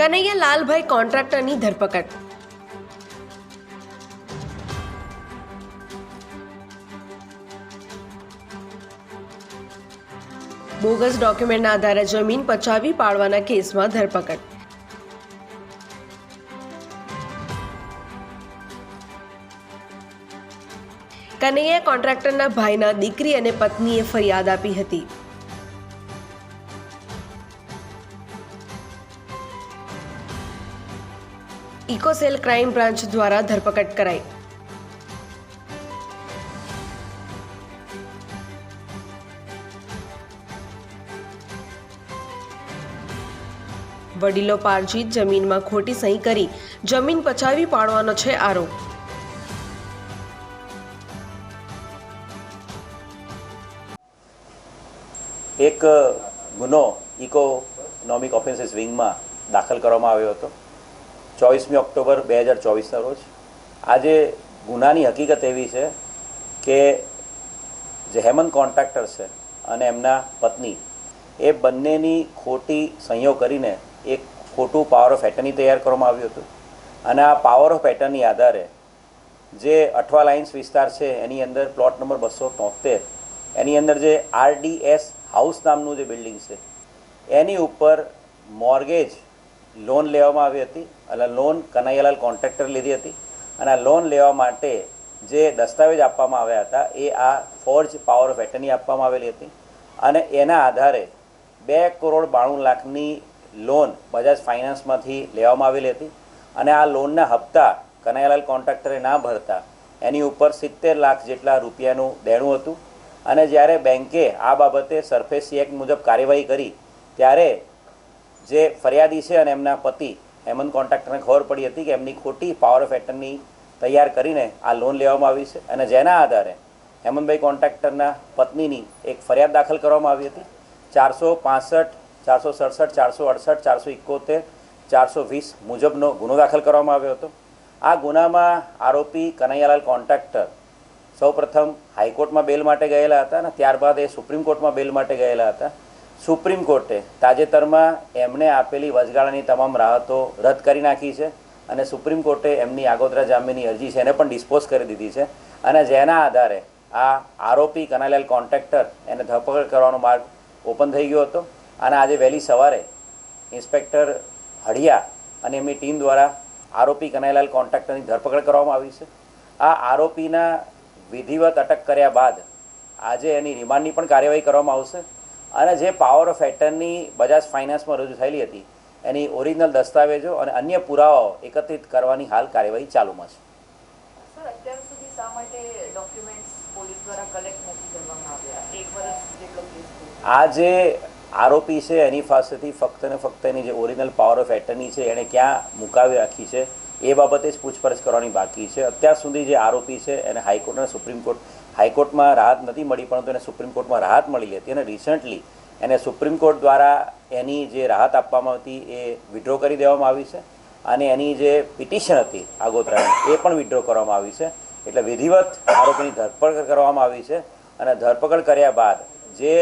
કનૈયા લાલભાઈ કોન્ટ્રાક્ટરની ધરપકડ. બોગસ ડોક્યુમેન્ટના આધારે જમીન પચાવી પાડવાના કેસમાં ધરપકડ. કનૈયા કોન્ટ્રાક્ટરના ભાઈના દીકરી અને પત્નીએ ફરિયાદ આપી હતી. ઇકોસેલ ક્રાઇમ બ્રાન્ચ દ્વારા ધરપકડ કરાઈ. વડીલો પારજીત જમીનમાં ખોટી સહી કરી, જમીન પચાવી પાડવાનો છે આરોપ. એક ગુનો ઇકોનોમિક ઓફેન્સીસ વિંગમાં દાખલ કરવામાં આવ્યો હતો. ચોવીસમી ઓક્ટોબર બે હજાર ચોવીસના રોજ. આજે ગુનાની હકીકત એવી છે કે જે હેમંત કોન્ટ્રાક્ટર છે અને એમના પત્ની, એ બંનેની ખોટી સંયોગ કરીને એક ખોટું પાવર ઓફ એટર્ની તૈયાર કરવામાં આવ્યું હતું. અને આ પાવર ઓફ એટર્ની આધારે જે અઠવા લાઇન્સ વિસ્તાર છે, એની અંદર પ્લોટ નંબર બસો તોતેર, એની અંદર જે આરડીએસ હાઉસ નામનું જે બિલ્ડિંગ છે, એની ઉપર મોર્ગેજ લોન લેવામાં આવી હતી અને લોન કનૈયાલાલ કોન્ટ્રાક્ટર લીધી હતી. અને આ લોન લેવા માટે જે દસ્તાવેજ આપવામાં આવ્યા હતા, એ આ ફોર્જ પાવર ઓફ એટર્ની આપવામાં આવેલી હતી. અને એના આધારે બે કરોડ બાણું લાખની લોન બજાજ ફાઇનાન્સમાંથી લેવામાં આવેલી હતી. અને આ લોનના હપ્તા કનૈયાલાલ કોન્ટ્રાક્ટરે ના ભરતા. એની ઉપર સિત્તેર લાખ જેટલા રૂપિયાનું દેણું હતું. અને જ્યારે બેન્કે આ બાબતે સરફેસી એક્ટ મુજબ કાર્યવાહી કરી, ત્યારે જે ફરિયાદી છે અને એમના પતિ હેમંત કોન્ટ્રાક્ટરને ખબર પડી હતી કે એમની ખોટી પાવર ઓફ એટર્ની તૈયાર કરીને આ લોન લેવામાં આવી છે અને જેના આધારે હેમંતભાઈ કોન્ટ્રાક્ટરના પત્નીની એક ફરિયાદ દાખલ કરવામાં આવી હતી. ચારસો પાસઠ, ચારસો સડસઠ, ચારસો અડસઠ, ચારસો એકોતેર ચારસો વીસ મુજબનો ગુનો દાખલ કરવામાં આવ્યો હતો. આ ગુનામાં આરોપી કનૈયાલાલ કોન્ટ્રાક્ટર સૌપ્રથમ હાઈકોર્ટમાં બેલ માટે ગયેલા હતા અને ત્યારબાદ એ સુપ્રીમ કોર્ટમાં બેલ માટે ગયેલા હતા. સુપ્રીમ કોર્ટે તાજેતરમાં એમણે આપેલી વચગાળાની તમામ રાહતો રદ કરી નાખી છે અને સુપ્રીમ કોર્ટે એમની આગોતરા જામીનની અરજી છે એને પણ ડિસ્પોઝ કરી દીધી છે. અને જેના આધારે આ આરોપી કનાલાલ કોન્ટ્રાક્ટર એને ધરપકડ કરવાનો માર્ગ ઓપન થઈ ગયો હતો. અને આજે વહેલી સવારે ઇન્સ્પેક્ટર હળિયા અને એમની ટીમ દ્વારા આરોપી કનાઈલાલ કોન્ટ્રાક્ટરની ધરપકડ કરવામાં આવી છે. આ આરોપીના વિધિવત અટક કર્યા બાદ આજે એની રિમાન્ડની પણ કાર્યવાહી કરવામાં આવશે. અને જે પાવર ઓફ એટર્ની બજાજ ફાઇનાન્સમાં રજૂ થયેલી હતી એની ઓરિજિનલ દસ્તાવેજો અને અન્ય પુરાવાઓ એકત્રિત કરવાની હાલ કાર્યવાહી ચાલુમાં છે. આ જે આરોપી છે એની પાસેથી ફક્ત ને ફક્ત એની જે ઓરિજિનલ પાવર ઓફ એટર્ની છે એણે ક્યાં મુકાવી રાખી છે એ બાબતે જ પૂછપરછ કરવાની બાકી છે. અત્યાર સુધી જે આરોપી છે એને હાઈકોર્ટ અને સુપ્રીમ કોર્ટ, હાઈકોર્ટમાં રાહત નથી મળી, પરંતુ એને સુપ્રીમ કોર્ટમાં રાહત મળી હતી અને રિસન્ટલી એને સુપ્રીમ કોર્ટ દ્વારા એની જે રાહત આપવામાં હતી એ વિડ્રો કરી દેવામાં આવી છે અને એની જે પિટિશન હતી આગોતરાની એ પણ વિડ્રો કરવામાં આવી છે. એટલે વિધિવત આરોપીની ધરપકડ કરવામાં આવી છે અને ધરપકડ કર્યા બાદ જે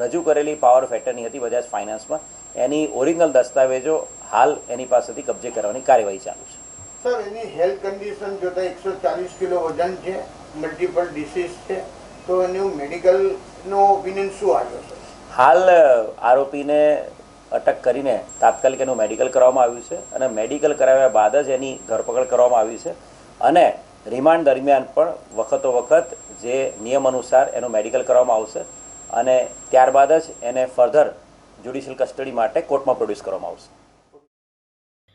રજૂ કરેલી પાવર ઓફ એટર્ની હતી બજાજ ફાઇનાન્સમાં, એની ઓરિજિનલ દસ્તાવેજો હાલ એની પાસેથી કબજે કરવાની કાર્યવાહી ચાલુ છે. સર, એની હેલ્થ કન્ડિશન જોતા એકસો ચાલીસ કિલો વજન છે મલ્ટિપલ ડિસીઝ છે, તો એનું મેડિકલનો ઓપિનિયન શું આવ્યો સર? હાલ આરોપીને અટક કરીને તાત્કાલિક એનું મેડિકલ કરવામાં આવ્યું છે અને મેડિકલ કરાવ્યા બાદ જ એની ધરપકડ કરવામાં આવી છે અને રિમાન્ડ દરમિયાન પણ વખતો વખત જે નિયમ અનુસાર એનું મેડિકલ કરવામાં આવશે અને ત્યારબાદ જ એને ફર્ધર જ્યુડિશિયલ કસ્ટડી માટે કોર્ટમાં પ્રોડ્યુસ કરવામાં આવશે.